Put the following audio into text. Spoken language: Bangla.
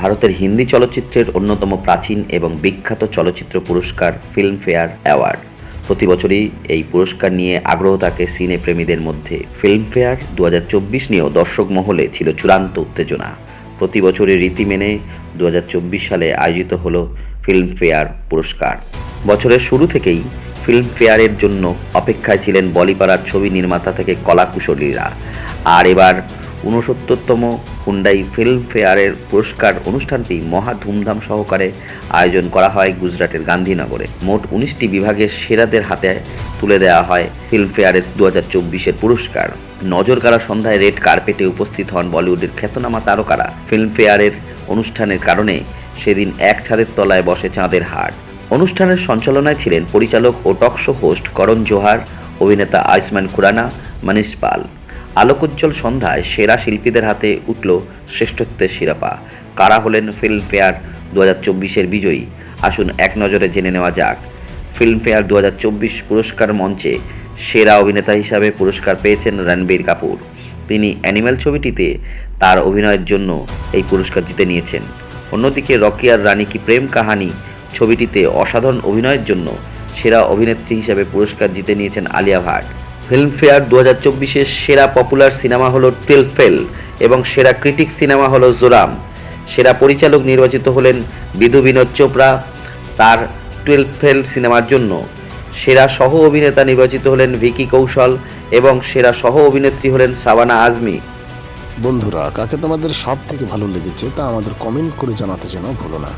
ভারতের হিন্দি চলচ্চিত্রের অন্যতম প্রাচীন এবং বিখ্যাত চলচ্চিত্র পুরস্কার ফিল্মফেয়ার অ্যাওয়ার্ড। প্রতি বছরই এই পুরস্কার নিয়ে আগ্রহ থাকে সিনে প্রেমীদের মধ্যে। ফিল্মফেয়ার দু হাজার চব্বিশ নিয়েও দর্শক মহলে ছিল চূড়ান্ত উত্তেজনা। প্রতি বছরের রীতি মেনে দু হাজার চব্বিশ সালে আয়োজিত হলো ফিল্মফেয়ার পুরস্কার। বছরের শুরু থেকেই ফিল্মফেয়ারের জন্য অপেক্ষায় ছিলেন বলিপাড়ার ছবি নির্মাতা থেকে কলাকুশলীরা। আর এবার ঊনসত্তরতম হুন্ডাই ফিল্মফেয়ারের পুরস্কার অনুষ্ঠানটি মহা ধুমধাম সহকারে আয়োজন করা হয় গুজরাটের গান্ধীনগরে। মোট উনিশটি বিভাগের সেরাদের হাতে তুলে দেওয়া হয় ফিল্মফেয়ারের দু হাজার চব্বিশের পুরস্কার। নজর কাড়া সন্ধ্যায় রেড কার্পেটে উপস্থিত হন বলিউডের খ্যাতনামা তারকারা। ফিল্মফেয়ারের অনুষ্ঠানের কারণে সেদিন এক ছাদের তলায় বসে চাঁদের হাট। অনুষ্ঠানের সঞ্চালনায় ছিলেন পরিচালক ও talk show host Karan Johar, অভিনেতা আয়ুষ্মান খুরানা, মনীষ পাল। আলোকোজ্জ্বল সন্ধ্যায় সেরা শিল্পীদের হাতে উঠল শ্রেষ্ঠত্বের শিরাপা। কারা হলেন ফিল্মফেয়ার দু হাজার চব্বিশের বিজয়ী? আসুন এক নজরে জেনে নেওয়া যাক। ফিল্মফেয়ার দু হাজার চব্বিশ পুরস্কার মঞ্চে সেরা অভিনেতা হিসাবে পুরস্কার পেয়েছেন রণবীর কাপুর। তিনি অ্যানিম্যাল ছবিটিতে তার অভিনয়ের জন্য এই পুরস্কার জিতে নিয়েছেন। অন্যদিকে রকিয়ার রানী কি প্রেম কাহানি ছবিটিতে অসাধারণ অভিনয়ের জন্য সেরা অভিনেত্রী হিসাবে পুরস্কার জিতে নিয়েছেন আলিয়া ভাট। ফিল্মফেয়ার দু হাজার চব্বিশের সেরা পপুলার সিনেমা হলো টুয়েলভ এবং সেরা ক্রিটিক সিনেমা হলো জোরাম। সেরা পরিচালক নির্বাচিত হলেন বিধু বিনোদ চোপড়া তার টুয়েলভ ফেল সিনেমার জন্য। সেরা সহ অভিনেতা নির্বাচিত হলেন ভিকি কৌশল এবং সেরা সহ অভিনেত্রী হলেন সাবানা আজমি। বন্ধুরা, কাকে তোমাদের সব থেকে ভালো লেগেছে তা আমাদের কমেন্ট করে জানাতে যেন ভুলো না।